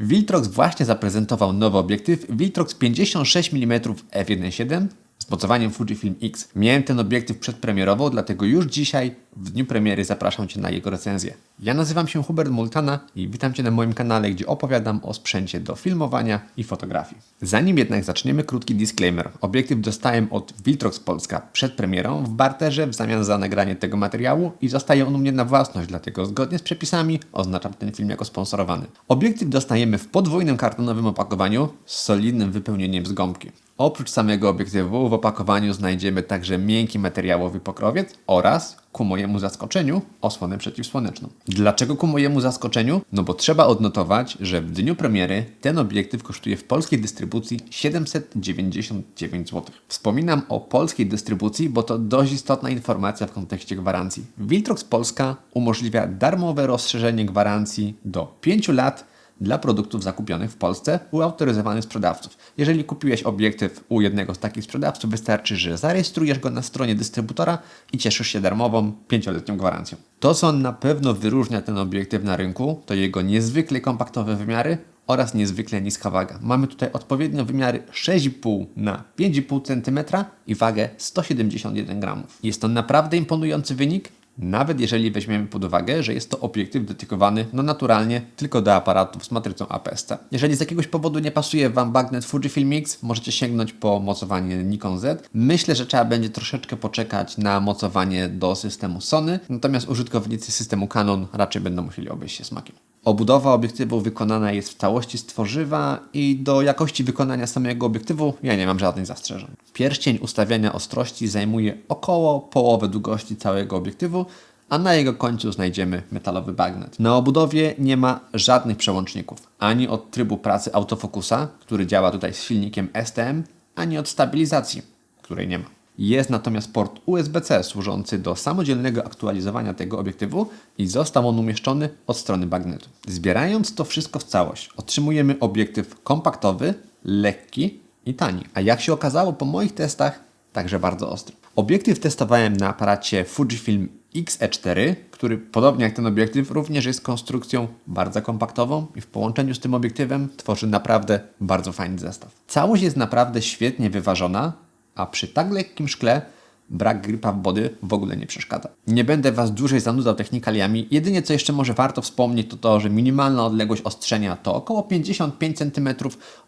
Viltrox właśnie zaprezentował nowy obiektyw Viltrox 56 mm f1.7 z mocowaniem Fujifilm X. Miałem ten obiektyw przedpremierowo, dlatego już dzisiaj, w dniu premiery, zapraszam Cię na jego recenzję. Ja nazywam się Hubert Multana i witam Cię na moim kanale, gdzie opowiadam o sprzęcie do filmowania i fotografii. Zanim jednak zaczniemy, krótki disclaimer. Obiektyw dostałem od Viltrox Polska przed premierą w barterze w zamian za nagranie tego materiału i zostaje on u mnie na własność, dlatego zgodnie z przepisami oznaczam ten film jako sponsorowany. Obiektyw dostajemy w podwójnym kartonowym opakowaniu z solidnym wypełnieniem z gąbki. Oprócz samego obiektywu w opakowaniu znajdziemy także miękki materiałowy pokrowiec oraz, ku mojemu zaskoczeniu, osłonę przeciwsłoneczną. Dlaczego ku mojemu zaskoczeniu? No bo trzeba odnotować, że w dniu premiery ten obiektyw kosztuje w polskiej dystrybucji 799 zł. Wspominam o polskiej dystrybucji, bo to dość istotna informacja w kontekście gwarancji. Viltrox Polska umożliwia darmowe rozszerzenie gwarancji do 5 lat dla produktów zakupionych w Polsce u autoryzowanych sprzedawców. Jeżeli kupiłeś obiektyw u jednego z takich sprzedawców, wystarczy, że zarejestrujesz go na stronie dystrybutora i cieszysz się darmową 5-letnią gwarancją. To, co na pewno wyróżnia ten obiektyw na rynku, to jego niezwykle kompaktowe wymiary oraz niezwykle niska waga. Mamy tutaj odpowiednio wymiary 6,5 na 5,5 cm i wagę 171 gramów. Jest to naprawdę imponujący wynik, nawet jeżeli weźmiemy pod uwagę, że jest to obiektyw dedykowany no naturalnie tylko do aparatów z matrycą APS-C. Jeżeli z jakiegoś powodu nie pasuje Wam bagnet Fujifilm X, możecie sięgnąć po mocowanie Nikon Z. Myślę, że trzeba będzie troszeczkę poczekać na mocowanie do systemu Sony, natomiast użytkownicy systemu Canon raczej będą musieli obejść się smakiem. Obudowa obiektywu wykonana jest w całości z tworzywa i do jakości wykonania samego obiektywu ja nie mam żadnych zastrzeżeń. Pierścień ustawiania ostrości zajmuje około połowę długości całego obiektywu, a na jego końcu znajdziemy metalowy bagnet. Na obudowie nie ma żadnych przełączników, ani od trybu pracy autofokusa, który działa tutaj z silnikiem STM, ani od stabilizacji, której nie ma. Jest natomiast port USB-C służący do samodzielnego aktualizowania tego obiektywu i został on umieszczony od strony bagnetu. Zbierając to wszystko w całość, otrzymujemy obiektyw kompaktowy, lekki i tani. A jak się okazało po moich testach, także bardzo ostry. Obiektyw testowałem na aparacie Fujifilm XE4, który podobnie jak ten obiektyw również jest konstrukcją bardzo kompaktową i w połączeniu z tym obiektywem tworzy naprawdę bardzo fajny zestaw. Całość jest naprawdę świetnie wyważona, a przy tak lekkim szkle brak gripa w body w ogóle nie przeszkadza. Nie będę Was dłużej zanudzał technikaliami. Jedynie co jeszcze może warto wspomnieć to to, że minimalna odległość ostrzenia to około 55 cm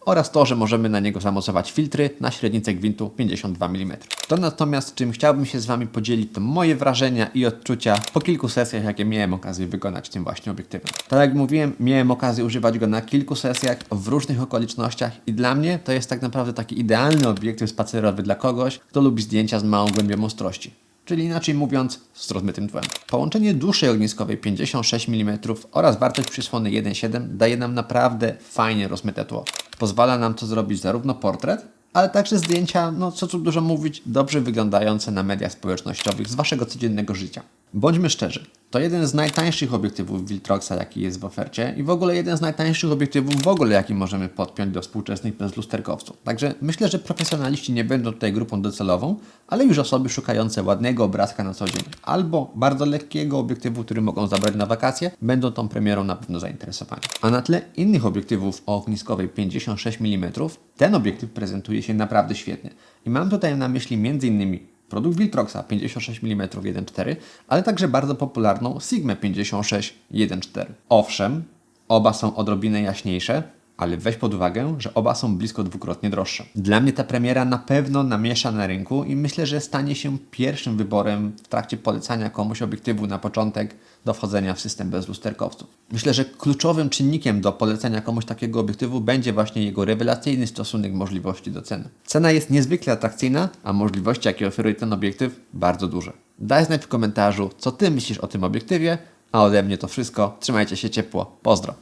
oraz to, że możemy na niego zamocować filtry na średnicę gwintu 52 mm. To natomiast czym chciałbym się z Wami podzielić to moje wrażenia i odczucia po kilku sesjach jakie miałem okazję wykonać tym właśnie obiektywem. Tak jak mówiłem, miałem okazję używać go na kilku sesjach w różnych okolicznościach i dla mnie to jest tak naprawdę taki idealny obiektyw spacerowy dla kogoś, kto lubi zdjęcia z małą głębią ostrości. Czyli inaczej mówiąc, z rozmytym tłem. Połączenie dłuższej ogniskowej 56 mm oraz wartość przysłony 1.7 daje nam naprawdę fajnie rozmyte tło. Pozwala nam to zrobić zarówno portret, ale także zdjęcia, no co tu dużo mówić, dobrze wyglądające na mediach społecznościowych z Waszego codziennego życia. Bądźmy szczerzy, to jeden z najtańszych obiektywów Viltroxa, jaki jest w ofercie i w ogóle jeden z najtańszych obiektywów w ogóle, jaki możemy podpiąć do współczesnych bezlusterkowców. Także myślę, że profesjonaliści nie będą tutaj grupą docelową, ale już osoby szukające ładnego obrazka na co dzień albo bardzo lekkiego obiektywu, który mogą zabrać na wakacje, będą tą premierą na pewno zainteresowani. A na tle innych obiektywów o ogniskowej 56 mm, ten obiektyw prezentuje się naprawdę świetnie. I mam tutaj na myśli m.in. produkt Viltroxa 56 mm 1.4, ale także bardzo popularną Sigma 56 1.4. Owszem, oba są odrobinę jaśniejsze, ale weź pod uwagę, że oba są blisko dwukrotnie droższe. Dla mnie ta premiera na pewno namiesza na rynku i myślę, że stanie się pierwszym wyborem w trakcie polecania komuś obiektywu na początek do wchodzenia w system bez lusterkowców. Myślę, że kluczowym czynnikiem do polecenia komuś takiego obiektywu będzie właśnie jego rewelacyjny stosunek możliwości do ceny. Cena jest niezwykle atrakcyjna, a możliwości, jakie oferuje ten obiektyw, bardzo duże. Daj znać w komentarzu, co Ty myślisz o tym obiektywie, a ode mnie to wszystko. Trzymajcie się ciepło. Pozdro!